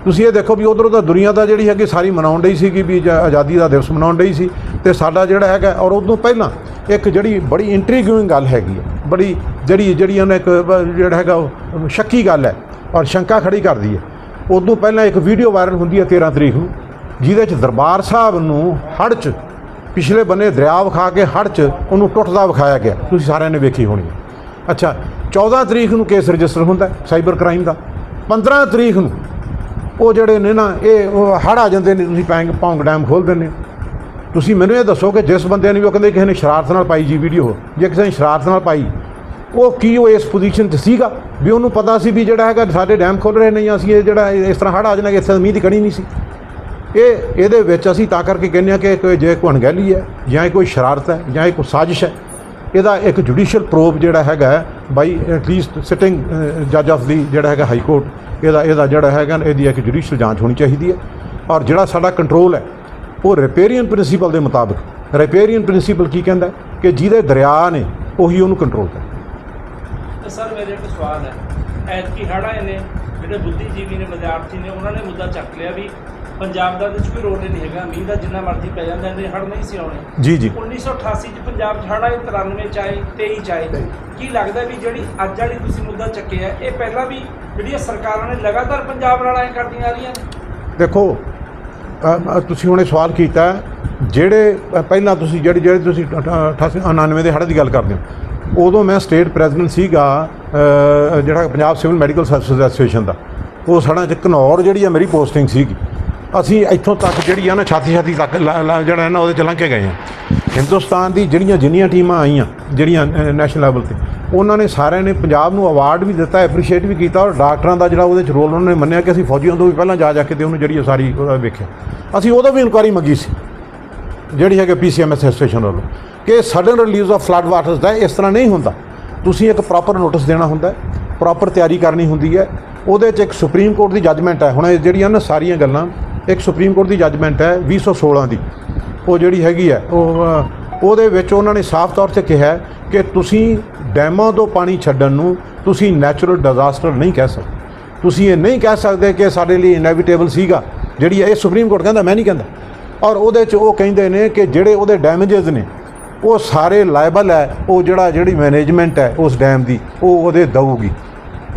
ਤੁਸੀਂ ਇਹ ਦੇਖੋ ਵੀ ਉਧਰੋਂ ਤਾਂ ਦੁਨੀਆ ਦਾ ਜਿਹੜੀ ਹੈਗੀ ਸਾਰੀ ਮਨਾਉਣ ਡਈ ਸੀਗੀ ਵੀ ਆਜ਼ਾਦੀ ਦਾ ਦਿਵਸ ਮਨਾਉਣ ਡਈ ਸੀ ਤੇ ਸਾਡਾ ਜਿਹੜਾ ਹੈਗਾ ਔਰ ਉਦੋਂ ਪਹਿਲਾਂ ਇੱਕ ਜਿਹੜੀ ਬੜੀ ਇੰਟਰੀਗਿਊਇੰਗ ਗੱਲ ਹੈਗੀ ਹੈ, ਬੜੀ ਜਿਹੜੀ ਜਿਹੜੀ ਉਹਨੇ ਇੱਕ, ਜਿਹੜਾ ਹੈਗਾ ਉਹ, ਸ਼ੱਕੀ ਗੱਲ ਹੈ ਔਰ ਸ਼ੰਕਾ ਖੜੀ ਕਰਦੀ ਹੈ। ਉਦੋਂ ਪਹਿਲਾਂ ਇੱਕ ਵੀਡੀਓ ਵਾਇਰਲ ਹੁੰਦੀ ਹੈ 13 ਤਰੀਕ ਨੂੰ, ਜਿਹਦੇ 'ਚ ਦਰਬਾਰ ਸਾਹਿਬ ਨੂੰ ਹੜ੍ਹ 'ਚ, ਪਿਛਲੇ ਬੰਨੇ ਦਰਿਆ ਵਿਖਾ ਕੇ ਹੜ੍ਹ 'ਚ ਉਹਨੂੰ ਟੁੱਟਦਾ ਵਿਖਾਇਆ ਗਿਆ। ਤੁਸੀਂ ਸਾਰਿਆਂ ਨੇ ਵੇਖੀ ਹੋਣੀ ਹੈ। ਅੱਛਾ 14 ਤਰੀਕ ਨੂੰ ਕੇਸ ਰਜਿਸਟਰ ਹੁੰਦਾ ਸਾਈਬਰ ਕ੍ਰਾਈਮ ਦਾ। 15 ਤਰੀਕ ਨੂੰ ਉਹ ਜਿਹੜੇ ਨੇ ਨਾ, ਇਹ ਉਹ ਹੜ੍ਹ ਆ ਜਾਂਦੇ ਨੇ, ਤੁਸੀਂ ਪੈਂਗ ਪੌਂਗ ਡੈਮ ਖੋਲ ਦਿੰਦੇ ਤੁਸੀਂ ਮੈਨੂੰ ਇਹ ਦੱਸੋ ਕਿ ਜਿਸ ਬੰਦੇ ਨੇ ਵੀ ਉਹ ਕਹਿੰਦੇ ਕਿਸੇ ਨੇ ਸ਼ਰਾਰਤ ਨਾਲ ਪਾਈ ਜੀ ਵੀਡੀਓ, ਜੇ ਕਿਸੇ ਨੇ ਸ਼ਰਾਰਤ ਨਾਲ ਪਾਈ ਉਹ ਕੀ ਉਹ ਇਸ ਪੋਜੀਸ਼ਨ 'ਚ ਸੀਗਾ? ਵੀ ਉਹਨੂੰ ਪਤਾ ਸੀ ਵੀ ਜਿਹੜਾ ਹੈਗਾ ਸਾਡੇ ਡੈਮ ਖੁੱਲ ਰਹੇ ਨੇ ਜਾਂ ਅਸੀਂ ਇਹ ਜਿਹੜਾ ਇਸ ਤਰ੍ਹਾਂ ਹੜ੍ਹ ਆ ਜਾਣਾ ਕਿ ਇੱਥੇ ਮੀਂਹ ਦੀ ਕਣੀ ਨਹੀਂ ਸੀ। ਇਹ, ਇਹਦੇ ਵਿੱਚ ਅਸੀਂ ਤਾਂ ਕਰਕੇ ਕਹਿੰਦੇ ਹਾਂ ਕਿ ਕੋਈ ਜੇ ਕੋਈ ਅਣਗਹਿਲੀ ਹੈ, ਜਾਂ ਇਹ ਕੋਈ ਸ਼ਰਾਰਤ ਹੈ, ਜਾਂ ਇਹ ਕੋਈ ਸਾਜ਼ਿਸ਼ ਹੈ, ਇਹਦਾ ਇੱਕ ਜੁਡੀਸ਼ੀਅਲ ਪ੍ਰੋਬ ਜਿਹੜਾ ਹੈਗਾ ਬਾਈ ਐਟਲੀਸਟ ਸਿਟਿੰਗ ਜੱਜ ਆਫ ਦੀ ਜਿਹੜਾ ਹੈਗਾ ਹਾਈ ਕੋਰਟ ਇਹਦਾ ਇਹਦਾ ਜਿਹੜਾ ਹੈਗਾ, ਇਹਦੀ ਇੱਕ ਜੁਡੀਸ਼ੀਅਲ ਜਾਂਚ ਹੋਣੀ ਚਾਹੀਦੀ ਹੈ। ਔਰ ਜਿਹੜਾ ਸਾਡਾ ਕੰਟਰੋਲ ਹੈ, ਉਹ ਰਿਪੇਰੀਅਨ ਪ੍ਰਿੰਸੀਪਲ ਦੇ ਮੁਤਾਬਕ ਰਿਪੇਰੀਅਨ ਪ੍ਰਿੰਸੀਪਲ ਕੀ ਕਹਿੰਦਾ ਕਿ ਜਿਹਦੇ ਦਰਿਆ ਨੇ, ਉਹੀ ਉਹਨੂੰ ਕੰਟਰੋਲ ਕਰਦਾ ਸਰ ਮੇਰੇ ਇੱਕ ਸਵਾਲ ਹੈ। ਐਤਕੀ ਆਏ ਨੇ ਜਿਹੜੇ ਬੁੱਧੀਜੀਵੀ ਨੇ ਵਿਦਿਆਰਥੀ ਨੇ ਉਹਨਾਂ ਨੇ ਮੁੱਦਾ ਚੱਕ ਲਿਆ ਵੀ ਪੰਜਾਬ ਦਾ ਵਿੱਚ ਕੋਈ ਰੋਲ ਨਹੀਂ ਹੈਗਾ ਮੀਂਹ ਦਾ ਜਿੰਨਾ ਮਰਜ਼ੀ ਪੈ ਜਾਂਦਾ ਇਹਦੇ ਹੜ੍ਹ ਨਹੀਂ ਸੀ ਆਉਣੇ। ਜੀ ਜੀ। 1988 ਚ ਪੰਜਾਬ 'ਚ ਹੜ੍ਹ ਆਏ 93 ਚ ਆਏ 23 ਚ ਆਏ। ਕੀ ਲੱਗਦਾ ਵੀ ਜਿਹੜੀ ਅੱਜ ਵਾਲੀ ਤੁਸੀਂ ਮੁੱਦਾ ਚੱਕਿਆ ਇਹ ਪਹਿਲਾਂ ਵੀ ਜਿਹੜੀਆਂ ਸਰਕਾਰਾਂ ਨੇ ਲਗਾਤਾਰ ਪੰਜਾਬ ਨਾਲ ਐ ਕਰਦੀਆਂ ਆ ਰਹੀਆਂ ਨੇ? ਦੇਖੋ ਤੁਸੀਂ ਹੁਣੇ ਸਵਾਲ ਕੀਤਾ ਜਿਹੜੇ ਪਹਿਲਾਂ ਤੁਸੀਂ ਜਿਹੜੀ ਜਿਹੜੇ ਤੁਸੀਂ 88 99 ਦੇ ਹੜ੍ਹ ਦੀ ਗੱਲ ਕਰਦੇ ਹੋ ਉਦੋਂ ਮੈਂ ਸਟੇਟ ਪ੍ਰੈਜ਼ੀਡੈਂਟ ਸੀਗਾ ਜਿਹੜਾ Punjab civil medical service association ਦਾ। ਉਹ ਸਾਡਾ ਚ ਘਨੌਰ ਜਿਹੜੀ ਆ ਮੇਰੀ ਪੋਸਟਿੰਗ ਸੀਗੀ। ਅਸੀਂ ਇੱਥੋਂ ਤੱਕ ਜਿਹੜੀ ਆ ਨਾ ਛਾਤੀ ਛਾਤੀ ਤੱਕ ਲ- ਜਿਹੜਾ ਨਾ ਉਹਦੇ ਚ ਲੰਘ ਕੇ ਗਏ ਆ। ਹਿੰਦੁਸਤਾਨ ਦੀ ਜਿਹੜੀਆਂ ਜਿੰਨੀਆਂ ਟੀਮਾਂ ਆਈਆਂ, ਜਿਹੜੀਆਂ ਨੈਸ਼ਨਲ ਲੈਵਲ ਤੇ, ਉਹਨਾਂ ਨੇ ਸਾਰਿਆਂ ਨੇ ਪੰਜਾਬ ਨੂੰ ਅਵਾਰਡ ਵੀ ਦਿੱਤਾ ਐਪਰੀਸ਼ੀਏਟ ਵੀ ਕੀਤਾ ਔਰ ਡਾਕਟਰਾਂ ਦਾ ਜਿਹੜਾ ਉਹਦੇ ਚ ਰੋਲ ਉਹਨਾਂ ਨੇ ਮੰਨਿਆ ਕਿ ਅਸੀਂ ਫੌਜੀਆਂ ਤੋਂ ਵੀ ਪਹਿਲਾਂ ਜਾ ਜਾ ਕੇ ਤੇ ਉਹਨੂੰ ਜਿਹੜੀ ਸਾਰੀ ਵੇਖਿਆ। ਅਸੀਂ ਉਹਦਾ ਵੀ ਇਨਕੁਆਰੀ ਮੰਗੀ ਸੀ, ਜਿਹੜੀ ਹੈਗੇ ਪੀਸੀਐਮਐਸ ਐਸੋਸੀਏਸ਼ਨ ਵੱਲੋਂ। ਕਿ sudden release of flood waters ਦਾ ਇਸ ਤਰ੍ਹਾਂ ਨਹੀਂ ਹੁੰਦਾ। ਤੁਸੀਂ ਇੱਕ ਪ੍ਰੋਪਰ ਨੋਟਿਸ ਦੇਣਾ ਹੁੰਦਾ ਪ੍ਰੋਪਰ ਤਿਆਰੀ ਕਰਨੀ ਹੁੰਦੀ ਹੈ। ਉਹਦੇ 'ਚ ਇੱਕ ਸੁਪਰੀਮ ਕੋਰਟ ਦੀ ਜੱਜਮੈਂਟ ਹੈ। ਹੁਣ ਇਹ ਜਿਹੜੀਆਂ ਨਾ ਸਾਰੀਆਂ ਗੱਲਾਂ, ਇੱਕ ਸੁਪਰੀਮ ਕੋਰਟ ਦੀ ਜੱਜਮੈਂਟ ਹੈ 2016 ਦੀ। ਉਹ ਜਿਹੜੀ ਹੈਗੀ ਹੈ, ਉਹ ਉਹਦੇ ਵਿੱਚ ਉਹਨਾਂ ਨੇ ਸਾਫ਼ ਤੌਰ ਤੇ ਕਿਹਾ ਕਿ ਤੁਸੀਂ ਡੈਮਾਂ ਤੋਂ ਪਾਣੀ ਛੱਡਣ ਨੂੰ ਤੁਸੀਂ ਨੈਚੁਰਲ ਡਿਜ਼ਾਸਟਰ ਨਹੀਂ ਕਹਿ ਸਕਦੇ। ਤੁਸੀਂ ਇਹ ਨਹੀਂ ਕਹਿ ਸਕਦੇ ਕਿ ਸਾਡੇ ਲਈ ਇਨੈਵਿਟੇਬਲ ਸੀਗਾ। ਜਿਹੜੀ ਇਹ ਸੁਪਰੀਮ ਕੋਰਟ ਕਹਿੰਦਾ, ਮੈਂ ਨਹੀਂ ਕਹਿੰਦਾ। ਔਰ ਉਹਦੇ 'ਚ ਉਹ ਕਹਿੰਦੇ ਨੇ ਕਿ ਜਿਹੜੇ ਉਹਦੇ ਡੈਮੇजेस ਨੇ ਉਹ ਸਾਰੇ ਲਾਇਬਲ ਹੈ, ਉਹ ਜਿਹੜਾ ਜਿਹੜੀ ਮੈਨੇਜਮੈਂਟ ਹੈ ਉਸ ਡੈਮ ਦੀ, ਉਹ ਉਹਦੇ ਦਊਗੀ।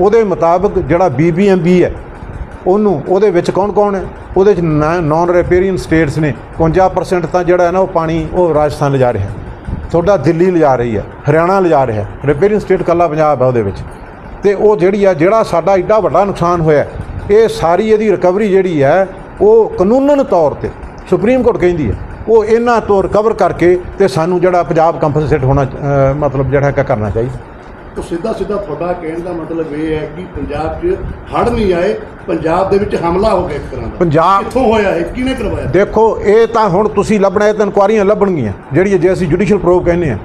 ਉਹਦੇ ਮੁਤਾਬਕ ਜਿਹੜਾ ਬੀਬੀਐਮਬੀ ਹੈ, ਉਹਨੂੰ ਉਹਦੇ ਵਿੱਚ ਕੌਣ ਕੌਣ ਹੈ? ਉਹਦੇ ਚ ਨਾਨ ਰਿਪੇਰੀਅਨ ਸਟੇਟਸ ਨੇ। 51% ਤਾਂ ਜਿਹੜਾ ਹੈ ਨਾ ਉਹ ਪਾਣੀ ਉਹ ਰਾਜਸਥਾਨ ਲਿਜਾ ਰਿਹਾ। ਤੁਹਾਡਾ ਦਿੱਲੀ ਲਿਜਾ ਰਹੀ ਹੈ, ਹਰਿਆਣਾ ਲਿਜਾ ਰਿਹਾ। ਰਿਪੇਰੀਅਨ ਸਟੇਟ ਕੱਲਾ ਪੰਜਾਬ ਹੈ ਉਹਦੇ ਵਿੱਚ। ਤੇ ਉਹ ਜਿਹੜੀ ਆ, ਜਿਹੜਾ ਸਾਡਾ ਏਡਾ ਵੱਡਾ ਨੁਕਸਾਨ ਹੋਇਆ ਇਹ ਸਾਰੀ ਇਹਦੀ ਰਿਕਵਰੀ ਜਿਹੜੀ ਹੈ, ਉਹ ਕਾਨੂੰਨਨ ਤੌਰ ਤੇ ਸੁਪਰੀਮ ਕੋਰਟ ਕਹਿੰਦੀ ਹੈ। ਉਹ ਇਹਨਾਂ ਤੋਂ ਰਿਕਵਰ ਕਰਕੇ ਤੇ ਸਾਨੂੰ ਜਿਹੜਾ ਪੰਜਾਬ ਕੰਪਨਸੇਟ ਹੋਣਾ ਮਤਲਬ ਜਿਹੜਾ ਹੈ ਕਰਨਾ ਚਾਹੀਦਾ। ਤਾਂ ਸਿੱਧਾ ਸਿੱਧਾ ਤੁਹਾਡਾ ਕਹਿਣ ਦਾ ਮਤਲਬ ਇਹ ਹੈ ਕਿ ਪੰਜਾਬ 'ਚ ਹੜ੍ਹ ਨਹੀਂ ਆਏ ਪੰਜਾਬ ਦੇ ਵਿੱਚ ਹਮਲਾ ਹੋ ਗਿਆ ਇੱਕ ਤਰ੍ਹਾਂ ਦਾ। ਪੰਜਾਬ ਕਿੱਥੋਂ ਹੋਇਆ ਇਹ? ਕਿਹਨੇ ਕਰਵਾਇਆ? ਦੇਖੋ ਇਹ ਤਾਂ ਹੁਣ ਤੁਸੀਂ ਲੱਭਣਾ ਇਹ ਤਾਂ ਇਨਕੁਆਰੀਆਂ ਲੱਭਣਗੀਆਂ ਜਿਹੜੀ ਜੇ ਅਸੀਂ ਜੁਡੀਸ਼ੀਅਲ ਪ੍ਰੋਬ ਕਹਿੰਦੇ ਆ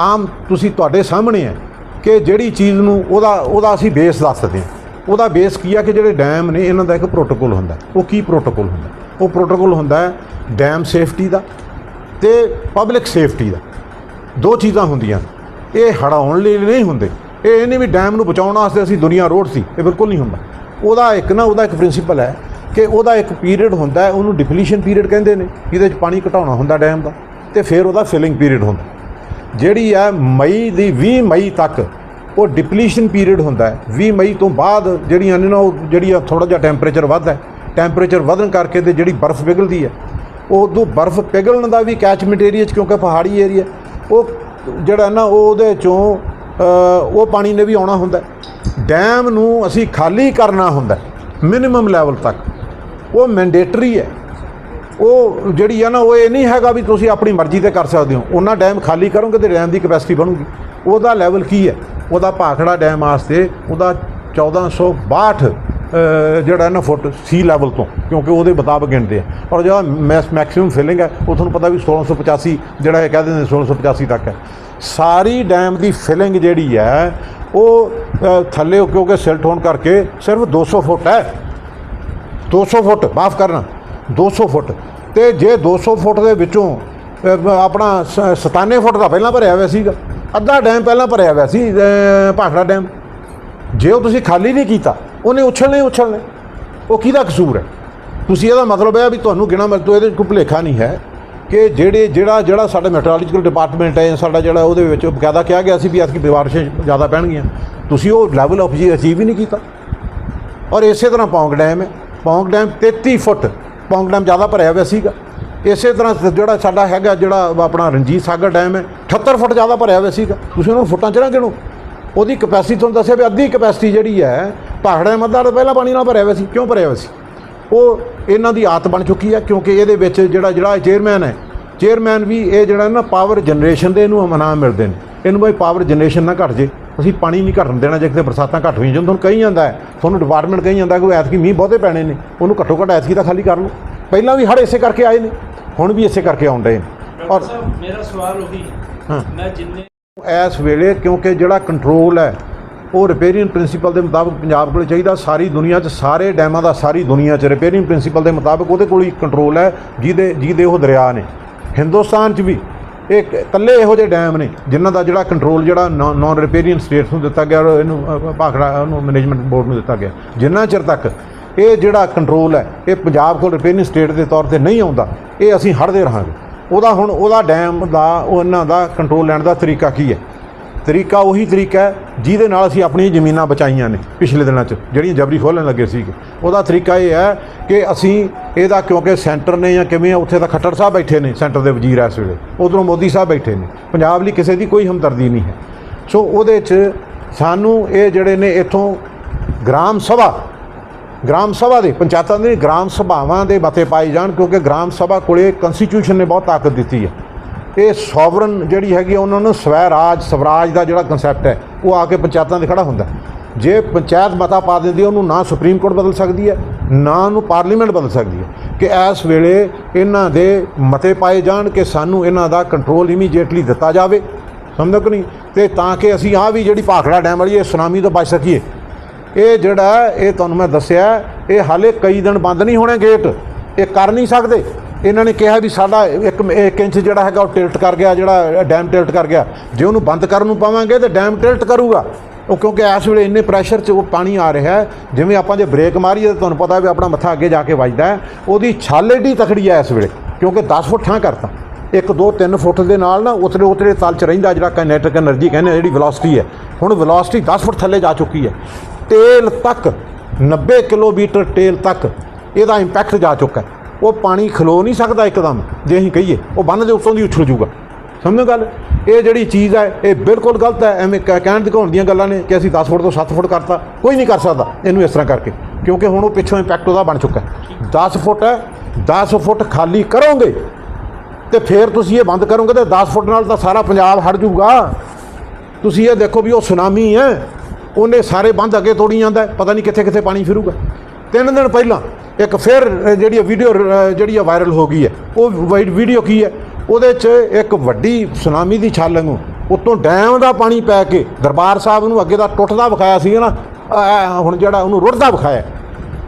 ਆਮ ਤੁਸੀਂ ਤੁਹਾਡੇ ਸਾਹਮਣੇ ਹੈ ਕਿ ਜਿਹੜੀ ਚੀਜ਼ ਨੂੰ ਉਹਦਾ ਉਹਦਾ ਅਸੀਂ ਬੇਸ ਦੱਸਦੇ ਹਾਂ। ਉਹਦਾ ਬੇਸ ਕੀ ਆ ਕਿ ਜਿਹੜੇ ਡੈਮ ਨੇ ਇਹਨਾਂ ਦਾ ਇੱਕ ਪ੍ਰੋਟੋਕੋਲ ਹੁੰਦਾ। ਉਹ ਕੀ ਪ੍ਰੋਟੋਕੋਲ ਹੁੰਦਾ? ਉਹ ਪ੍ਰੋਟੋਕੋਲ ਹੁੰਦਾ ਹੈ ਡੈਮ ਸੇਫਟੀ ਦਾ ਤੇ ਪਬਲਿਕ ਸੇਫਟੀ ਦਾ। ਦੋ ਚੀਜ਼ਾਂ ਹੁੰਦੀਆਂ ਇਹ ਹੜਾਉਣ ਲਈ ਨਹੀਂ ਹੁੰਦੇ। ਇਹ ਨਹੀਂ ਵੀ ਡੈਮ ਨੂੰ ਬਚਾਉਣ ਵਾਸਤੇ ਅਸੀਂ ਦੁਨੀਆ ਰੋਡ ਸੀ। ਇਹ ਬਿਲਕੁਲ ਨਹੀਂ ਹੁੰਦਾ। ਉਹਦਾ ਇੱਕ ਨਾ ਉਹਦਾ ਇੱਕ ਪ੍ਰਿੰਸੀਪਲ ਹੈ ਕਿ ਉਹਦਾ ਇੱਕ ਪੀਰੀਅਡ ਹੁੰਦਾ ਹੈ, ਉਹਨੂੰ ਡਿਪਲੀਸ਼ਨ ਪੀਰੀਅਡ ਕਹਿੰਦੇ ਨੇ। ਜਿਹਦੇ ਵਿੱਚ ਪਾਣੀ ਘਟਾਉਣਾ ਹੁੰਦਾ ਡੈਮ ਦਾ ਤੇ ਫਿਰ ਉਹਦਾ ਫਿਲਿੰਗ ਪੀਰੀਅਡ ਹੁੰਦਾ। ਜਿਹੜੀ ਹੈ ਮਈ ਦੀ 20 ਮਈ ਤੱਕ ਉਹ ਡਿਪਲੀਸ਼ਨ ਪੀਰੀਅਡ ਹੁੰਦਾ ਹੈ। 20 ਮਈ ਤੋਂ ਬਾਅਦ ਜਿਹੜੀਆਂ ਨੇ ਨਾ ਉਹ ਜਿਹੜੀ ਆ ਥੋੜਾ ਜਿਹਾ ਟੈਂਪਰੇਚਰ ਵੱਧਦਾ ਹੈ ਟੈਂਪਰੇਚਰ ਵਧਣ ਕਰਕੇ ਤੇ ਜਿਹੜੀ ਬਰਫ਼ ਪਿਘਲਦੀ ਹੈ ਉਦੋਂ ਬਰਫ਼ ਪਿਘਲਣ ਦਾ ਵੀ ਕੈਚਮੈਂਟ ਏਰੀਆ 'ਚ ਕਿਉਂਕਿ ਪਹਾੜੀ ਏਰੀਆ ਉਹ ਜਿਹੜਾ ਨਾ ਉਹ ਉਹਦੇ ਚੋਂ ਉਹ ਪਾਣੀ ਨੇ ਵੀ ਆਉਣਾ ਹੁੰਦਾ ਡੈਮ ਨੂੰ ਅਸੀਂ ਖਾਲੀ ਕਰਨਾ ਹੁੰਦਾ ਮਿਨੀਮਮ ਲੈਵਲ ਤੱਕ। ਉਹ ਮੈਂਡੇਟਰੀ ਹੈ। ਉਹ ਜਿਹੜੀ ਆ ਨਾ ਉਹ ਇਹ ਨਹੀਂ ਹੈਗਾ ਵੀ ਤੁਸੀਂ ਆਪਣੀ ਮਰਜ਼ੀ ਤੇ ਕਰ ਸਕਦੇ ਹੋ। ਉਹਨਾਂ ਡੈਮ ਖਾਲੀ ਕਰੋਗੇ ਤੇ ਡੈਮ ਦੀ ਕਪੈਸਿਟੀ ਬਣੂਗੀ। ਉਹਦਾ ਲੈਵਲ ਕੀ ਹੈ? ਉਹਦਾ ਭਾਖੜਾ ਡੈਮ ਵਾਸਤੇ ਉਹਦਾ 1462 ਅ, ਜਿਹੜਾ ਨਾ ਫੁੱਟ ਸੀ ਲੈਵਲ ਤੋਂ, ਕਿਉਂਕਿ ਉਹਦੇ ਮੁਤਾਬਕ ਗਿਣਦੇ ਆ। ਔਰ ਜਿਹੜਾ ਮੈਸ, ਮੈਕਸਿਮਮ ਫਿਲਿੰਗ ਹੈ, ਉਹ ਤੁਹਾਨੂੰ ਪਤਾ ਵੀ 1685 ਜਿਹੜਾ ਇਹ ਕਹਿ ਦਿੰਦੇ ਨੇ 1685 ਤੱਕ ਹੈ। ਸਾਰੀ ਡੈਮ ਦੀ ਫਿਲਿੰਗ ਜਿਹੜੀ ਹੈ, ਉਹ ਥੱਲੇ ਕਿਉਂਕਿ ਸਿਲਟ ਹੋਣ ਕਰਕੇ ਸਿਰਫ 200 ਫੁੱਟ ਹੈ। 200 ਫੁੱਟ, ਮਾਫ ਕਰਨਾ 200 ਫੁੱਟ। ਤੇ ਜੇ 200 ਫੁੱਟ ਦੇ ਵਿੱਚੋਂ ਆਪਣਾ ਸ- 97 ਫੁੱਟ ਦਾ ਪਹਿਲਾਂ ਭਰਿਆ ਹੋਇਆ ਸੀਗਾ। ਅੱਧਾ ਡੈਮ ਪਹਿਲਾਂ ਭਰਿਆ ਹੋਇਆ ਸੀ ਭਾਖੜਾ ਡੈਮ ਜੇ ਉਹ ਤੁਸੀਂ ਖਾਲੀ ਨਹੀਂ ਕੀਤਾ ਉਹਨੇ ਉਛਲਣੇ ਉਛਲਣੇ। ਉਹ ਕਿਹਦਾ ਕਸੂਰ ਹੈ? ਤੁਸੀਂ ਇਹਦਾ ਮਤਲਬ ਹੈ ਵੀ ਤੁਹਾਨੂੰ ਗਿਣਾ ਮਤਲਬ ਇਹਦੇ 'ਚ ਕੋਈ ਭੁਲੇਖਾ ਨਹੀਂ ਹੈ ਕਿ ਜਿਹੜੇ ਜਿਹੜਾ ਜਿਹੜਾ ਸਾਡਾ ਮੈਟਰੋਲੋਜੀਕਲ ਡਿਪਾਰਟਮੈਂਟ ਹੈ ਸਾਡਾ ਜਿਹੜਾ ਉਹਦੇ ਵਿੱਚ ਬਕਾਇਦਾ ਕਿਹਾ ਗਿਆ ਸੀ ਵੀ ਐਤਕੀ ਬਾਰਿਸ਼ਾਂ ਜ਼ਿਆਦਾ ਪੈਣਗੀਆਂ। ਤੁਸੀਂ ਉਹ ਲੈਵਲ ਆਫ ਜੀ ਅਚੀਵ ਹੀ ਨਹੀਂ ਕੀਤਾ। ਔਰ ਇਸੇ ਤਰ੍ਹਾਂ ਪੌਂਗ ਡੈਮ ਹੈ। Pong dam 33 foot Pong dam ਜ਼ਿਆਦਾ ਭਰਿਆ ਹੋਇਆ ਸੀਗਾ। ਇਸੇ ਤਰ੍ਹਾਂ ਜਿਹੜਾ ਸਾਡਾ ਹੈਗਾ ਜਿਹੜਾ ਆਪਣਾ ਰਣਜੀਤ ਸਾਗਰ ਡੈਮ ਹੈ 78 ਫੁੱਟ ਜ਼ਿਆਦਾ ਭਰਿਆ ਹੋਇਆ ਸੀਗਾ। ਤੁਸੀਂ ਉਹਨੂੰ ਫੁੱਟਾਂ 'ਚ ਨਾ ਗਿਣੋ। ਉਹਦੀ ਕਪੈਸਿਟੀ ਤੁਹਾਨੂੰ ਦੱਸਿਆ ਵੀ ਅੱਧੀ ਕਪੈਸਿਟੀ ਜਿਹੜੀ ਹੈ ਪਹਾੜਾਂ ਮੱਦਾ ਤਾਂ ਪਹਿਲਾਂ ਪਾਣੀ ਨਾਲ ਭਰਿਆ ਹੋਇਆ ਸੀ। ਕਿਉਂ ਭਰਿਆ ਹੋਇਆ ਸੀ? ਉਹ ਇਹਨਾਂ ਦੀ ਆਦਤ ਬਣ ਚੁੱਕੀ ਹੈ ਕਿਉਂਕਿ ਇਹਦੇ ਵਿੱਚ ਜਿਹੜਾ ਜਿਹੜਾ ਚੇਅਰਮੈਨ ਹੈ ਚੇਅਰਮੈਨ ਵੀ ਇਹ ਜਿਹੜਾ ਨਾ ਪਾਵਰ ਜਨਰੇਸ਼ਨ ਦੇ ਇਹਨੂੰ ਇਨਾਮ ਮਿਲਦੇ ਨੇ। ਇਹਨੂੰ ਬਈ ਪਾਵਰ ਜਨਰੇਸ਼ਨ ਨਾ ਘਟ ਜੇ। ਅਸੀਂ ਪਾਣੀ ਨਹੀਂ ਘਟਣ ਦੇਣਾ ਜੇ ਕਿਤੇ ਬਰਸਾਤਾਂ ਘੱਟ ਹੋਈਆਂ ਜਦੋਂ ਤੁਹਾਨੂੰ ਕਹੀ ਜਾਂਦਾ ਹੈ ਤੁਹਾਨੂੰ ਡਿਪਾਰਟਮੈਂਟ ਕਹੀ ਜਾਂਦਾ ਕਿ ਐਤਕੀ ਮੀਂਹ ਬਹੁਤੇ ਪੈਣੇ ਨੇ। ਉਹਨੂੰ ਘੱਟੋ ਘੱਟ ਐਤਕੀ ਤਾਂ ਖਾਲੀ ਕਰ ਲਓ। ਪਹਿਲਾਂ ਵੀ ਹੜ ਇਸੇ ਕਰਕੇ ਆਏ ਨੇ। ਹੁਣ ਵੀ ਇਸੇ ਕਰਕੇ ਡਏ ਨੇ। ਔਰ ਮੇਰਾ ਸਵਾਲ ਉਹੀ ਹਾਂ। ਮੈਂ ਜਿੰਨੇ ਇਸ ਵੇਲੇ ਕਿਉਂਕਿ ਜਿਹੜਾ ਕੰਟਰੋਲ ਹੈ ਉਹ ਰਿਪੇਅਰਿੰਗ ਪ੍ਰਿੰਸੀਪਲ ਦੇ ਮੁਤਾਬਕ ਪੰਜਾਬ ਕੋਲ ਚਾਹੀਦਾ, ਸਾਰੀ ਦੁਨੀਆ 'ਚ, ਸਾਰੇ ਡੈਮਾਂ ਦਾ, ਸਾਰੀ ਦੁਨੀਆ 'ਚ ਰਿਪੇਅਰਿੰਗ ਪ੍ਰਿੰਸੀਪਲ ਦੇ ਮੁਤਾਬਕ ਉਹਦੇ ਕੋਲ ਹੀ ਕੰਟਰੋਲ ਹੈ, ਜਿਹਦੇ ਜਿਹਦੇ ਉਹ ਦਰਿਆ ਨੇ। ਹਿੰਦੁਸਤਾਨ 'ਚ ਵੀ ਇਹ ਇਕੱਲੇ ਇਹੋ ਜਿਹੇ ਡੈਮ ਨੇ, ਜਿਨ੍ਹਾਂ ਦਾ ਜਿਹੜਾ ਕੰਟਰੋਲ ਜਿਹੜਾ ਨਾਨ ਰਿਪੇਅਰਿੰਗ ਸਟੇਟਸ ਨੂੰ ਦਿੱਤਾ ਗਿਆ ਔਰ ਇਹਨੂੰ ਭਾਖੜਾ, ਉਹਨੂੰ ਮੈਨੇਜਮੈਂਟ ਬੋਰਡ ਨੂੰ ਦਿੱਤਾ ਗਿਆ। ਜਿੰਨਾ ਚਿਰ ਤੱਕ ਇਹ ਜਿਹੜਾ ਕੰਟਰੋਲ ਹੈ, ਇਹ ਪੰਜਾਬ ਕੋਲ ਰਿਪੇਅਰਿੰਗ ਸਟੇਟ ਦੇ ਤੌਰ ਤੇ ਨਹੀਂ ਆਉਂਦਾ, ਇਹ ਅਸੀਂ ਹੜਦੇ ਰਹਾਂਗੇ। ਉਹਦਾ ਹੁਣ ਉਹਦਾ ਡੈਮ ਦਾ, ਉਹਨਾਂ ਦਾ ਕੰਟਰੋਲ ਲੈਣ ਦਾ ਤਰੀਕਾ ਕੀ ਹੈ? ਤਰੀਕਾ ਉਹੀ ਤਰੀਕਾ ਹੈ ਜਿਹਦੇ ਨਾਲ ਅਸੀਂ ਆਪਣੀਆਂ ਜ਼ਮੀਨਾਂ ਬਚਾਈਆਂ ਨੇ ਪਿਛਲੇ ਦਿਨਾਂ 'ਚ ਜਿਹੜੀਆਂ ਜਬਰੀ ਖੋਲ੍ਹਣ ਲੱਗੇ ਸੀਗੇ ਉਹਦਾ ਤਰੀਕਾ ਇਹ ਹੈ ਕਿ ਅਸੀਂ ਇਹਦਾ ਕਿਉਂਕਿ ਸੈਂਟਰ ਨੇ ਜਾਂ ਕਿਵੇਂ ਆ, ਉੱਥੇ ਤਾਂ ਖੱਟਰ ਸਾਹਿਬ ਬੈਠੇ ਨੇ ਸੈਂਟਰ ਦੇ ਵਜ਼ੀਰ ਇਸ ਵੇਲੇ। ਉਧਰੋਂ ਮੋਦੀ ਸਾਹਿਬ ਬੈਠੇ ਨੇ। ਪੰਜਾਬ ਲਈ ਕਿਸੇ ਦੀ ਕੋਈ ਹਮਦਰਦੀ ਨਹੀਂ ਹੈ। ਸੋ ਉਹਦੇ 'ਚ ਸਾਨੂੰ ਇਹ ਜਿਹੜੇ ਨੇ ਇੱਥੋਂ ਗ੍ਰਾਮ ਸਭਾ ਗ੍ਰਾਮ ਸਭਾ ਦੇ ਪੰਚਾਇਤਾਂ ਦੇ ਗ੍ਰਾਮ ਸਭਾਵਾਂ ਦੇ ਮਤੇ ਪਾਏ ਜਾਣ ਕਿਉਂਕਿ ਗ੍ਰਾਮ ਸਭਾ ਕੋਲੇ ਕਨਸਟੀਟਿਊਸ਼ਨ ਨੇ ਬਹੁਤ ਤਾਕਤ ਦਿੱਤੀ ਹੈ। ਇਹ ਸੋਵਰਨ ਜਿਹੜੀ ਹੈਗੀ ਆ, ਉਹਨਾਂ ਨੂੰ ਸਵੈ ਰਾਜ ਸਵਰਾਜ ਦਾ ਜਿਹੜਾ ਕਨਸੈਪਟ ਹੈ ਉਹ ਆ ਕੇ ਪੰਚਾਇਤਾਂ ਦੇ ਖੜਾ ਹੁੰਦਾ ਜੇ ਪੰਚਾਇਤ ਮਤਾ ਪਾ ਦਿੰਦੀ ਉਹਨੂੰ ਨਾ ਸੁਪਰੀਮ ਕੋਰਟ ਬਦਲ ਸਕਦੀ ਹੈ ਨਾ ਉਹਨੂੰ ਪਾਰਲੀਮੈਂਟ ਬਦਲ ਸਕਦੀ ਹੈ ਕਿ ਇਸ ਵੇਲੇ ਇਹਨਾਂ ਦੇ ਮਤੇ ਪਾਏ ਜਾਣ ਕਿ ਸਾਨੂੰ ਇਹਨਾਂ ਦਾ ਕੰਟਰੋਲ ਇਮੀਡੀਏਟਲੀ ਦਿੱਤਾ ਜਾਵੇ। ਸਮਝੋ ਕਿ ਨਹੀਂ? ਤੇ ਤਾਂ ਕਿ ਅਸੀਂ ਆ ਵੀ ਜਿਹੜੀ ਭਾਖੜਾ ਡੈਮ ਵਾਲੀ ਇਹ ਸੁਨਾਮੀ ਤੋਂ ਬਚ ਸਕੀਏ। ਇਹ ਜਿਹੜਾ ਇਹ ਤੁਹਾਨੂੰ ਮੈਂ ਦੱਸਿਆ ਇਹ ਹਾਲੇ ਕਈ ਦਿਨ ਬੰਦ ਨਹੀਂ ਹੋਣੇ ਗੇਟ। ਇਹ ਕਰ ਨਹੀਂ ਸਕਦੇ। ਇਹਨਾਂ ਨੇ ਕਿਹਾ ਵੀ ਸਾਡਾ ਇੱਕ ਇੱਕ ਇੰਚ ਜਿਹੜਾ ਹੈਗਾ ਉਹ ਟਿਲਟ ਕਰ ਗਿਆ, ਜਿਹੜਾ ਡੈਮ ਟਿਲਟ ਕਰ ਗਿਆ। ਜੇ ਉਹਨੂੰ ਬੰਦ ਕਰਨ ਨੂੰ ਪਾਵਾਂਗੇ ਤਾਂ ਡੈਮ ਟਿਲਟ ਕਰੂਗਾ। ਉਹ ਕਿਉਂਕਿ ਇਸ ਵੇਲੇ ਇੰਨੇ ਪ੍ਰੈਸ਼ਰ 'ਚ ਉਹ ਪਾਣੀ ਆ ਰਿਹਾ ਜਿਵੇਂ ਆਪਾਂ ਜੇ ਬ੍ਰੇਕ ਮਾਰੀਏ ਤਾਂ ਤੁਹਾਨੂੰ ਪਤਾ ਵੀ ਆਪਣਾ ਮੱਥਾ ਅੱਗੇ ਜਾ ਕੇ ਵੱਜਦਾ ਉਹਦੀ ਛਾਲ ਏਡੀ ਤਕੜੀ ਹੈ ਇਸ ਵੇਲੇ, ਕਿਉਂਕਿ 10 ਫੁੱਟ ਠਾਂ ਕਰਤਾ। 1 2 3 ਫੁੱਟ ਦੇ ਨਾਲ ਨਾ ਉਤਰੇ ਉਤਰੇ ਤਲ 'ਚ ਰਹਿੰਦਾ ਜਿਹੜਾ ਕਨੈਕਟਿਕ એનર્ਜੀ ਕਹਿੰਦੇ ਜਿਹੜੀ ਵੈਲੋਸਿਟੀ ਹੈ। ਹੁਣ ਵੈਲੋਸਿਟੀ 10 ਫੁੱਟ ਥੱਲੇ ਜਾ ਚੁੱਕੀ ਹੈ। ਤੇਲ ਤੱਕ 90 ਕਿਲੋਮੀਟਰ ਤੇਲ ਤੱਕ ਇਹਦਾ ਇੰਪੈਕਟ ਜਾ ਚੁੱਕਾ ਹੈ। ਉਹ ਪਾਣੀ ਖਲੋ ਨਹੀਂ ਸਕਦਾ ਇੱਕਦਮ, ਜੇ ਅਸੀਂ ਕਹੀਏ, ਉਹ ਬੰਨ ਦੇ ਉੱਤੋਂ ਦੀ ਉੱਛਲ ਜੂਗਾ ਸਮਝੋ ਗੱਲ? ਇਹ ਜਿਹੜੀ ਚੀਜ਼ ਹੈ, ਇਹ ਬਿਲਕੁਲ ਗਲਤ ਹੈ, ਐਵੇਂ ਕਹਿ- ਕਹਿਣ ਦਿਖਾਉਣ ਦੀਆਂ ਗੱਲਾਂ ਨੇ ਕਿ ਅਸੀਂ 10 ਫੁੱਟ ਤੋਂ 7 ਫੁੱਟ ਕਰਤਾ, ਕੋਈ ਨਹੀਂ ਕਰ ਸਕਦਾ ਇਹਨੂੰ ਇਸ ਤਰ੍ਹਾਂ ਕਰਕੇ, ਕਿਉਂਕਿ ਹੁਣ ਉਹ ਪਿੱਛੋਂ ਇੰਪੈਕਟ ਉਹਦਾ ਬਣ ਚੁੱਕਾ ਹੈ। 10 ਫੁੱਟ ਹੈ 10 ਫੁੱਟ ਖਾਲੀ ਕਰੋਗੇ, ਤੇ ਫਿਰ ਤੁਸੀਂ ਇਹ ਬੰਦ ਕਰੋਗੇ, ਤੇ 10 ਫੁੱਟ ਨਾਲ ਤਾਂ ਸਾਰਾ ਪੰਜਾਬ ਹਟ ਜਾਊਗਾ। ਤੁਸੀਂ ਇਹ ਦੇਖੋ ਵੀ ਉਹ ਸੁਨਾਮੀ ਹੈ, ਉਹਨੇ ਸਾਰੇ ਬੰਦ ਅੱਗੇ ਤੋੜੀ ਜਾਂਦਾ ਪਤਾ ਨਹੀਂ ਕਿੱਥੇ ਕਿੱਥੇ ਪਾਣੀ ਫਿਰੂਗਾ। ਤਿੰਨ ਦਿਨ ਪਹਿਲਾਂ ਇੱਕ ਫਿਰ ਅ, ਜਿਹੜੀ ਵੀਡੀਓ ਜਿਹੜੀ ਆ ਵਾਇਰਲ ਹੋ ਗਈ ਹੈ ਉਹ ਵੀਡੀਓ ਕੀ ਹੈ? ਉਹਦੇ 'ਚ ਇੱਕ ਵੱਡੀ ਸੁਨਾਮੀ ਦੀ ਛਾਲ ਵਾਂਗੂ ਉੱਤੋਂ ਡੈਮ ਦਾ ਪਾਣੀ ਪੈ ਕੇ ਦਰਬਾਰ ਸਾਹਿਬ ਨੂੰ ਅੱਗੇ ਦਾ ਟੁੱਟਦਾ ਵਿਖਾਇਆ ਸੀ ਨਾ? ਅ, ਹੁਣ ਜਿਹੜਾ ਉਹਨੂੰ ਰੁੜਦਾ ਵਿਖਾਇਆ।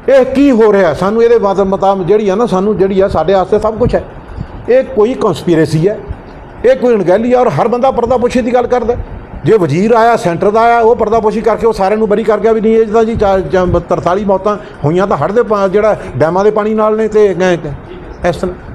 ਇਹ ਕੀ ਹੋ ਰਿਹਾ? ਸਾਨੂੰ ਇਹਦੇ ਬਾਰੇ ਮਤਾਬ ਜਿਹੜੀ ਆ ਨਾ ਸਾਨੂੰ ਜਿਹੜੀ ਆ ਸਾਡੇ ਵਾਸਤੇ ਸਭ ਕੁਝ ਹੈ। ਇਹ ਕੋਈ ਕਨਸਪੀਰੇਸੀ ਹੈ। ਇਹ ਕੋਈ ਅਣਗਹਿਲੀ ਆ ਔਰ ਹਰ ਬੰਦਾ ਪਰਦਾ ਪਰਦਾਪੋਸ਼ੀ ਦੀ ਗੱਲ ਕਰਦਾ ਜੇ ਵਜ਼ੀਰ ਆਇਆ, ਸੈਂਟਰ ਦਾ ਆਇਆ, ਉਹ ਪਰਦਾਪੋਸ਼ੀ ਕਰਕੇ ਉਹ ਸਾਰਿਆਂ ਨੂੰ ਬਰੀ ਕਰ ਗਿਆ ਵੀ ਨਹੀਂ, ਇਹ ਤਾਂ ਜੀ ਚਾ- ਚਾ- 43 ਮੌਤਾਂ ਹੋਈਆਂ ਤਾਂ ਹੜ੍ਹ ਦੇ ਪਾ- ਜਿਹੜਾ ਡੈਮਾਂ ਦੇ ਪਾਣੀ ਨਾਲ ਨੇ ਤੇ ਇਸ ਤਰ੍ਹਾਂ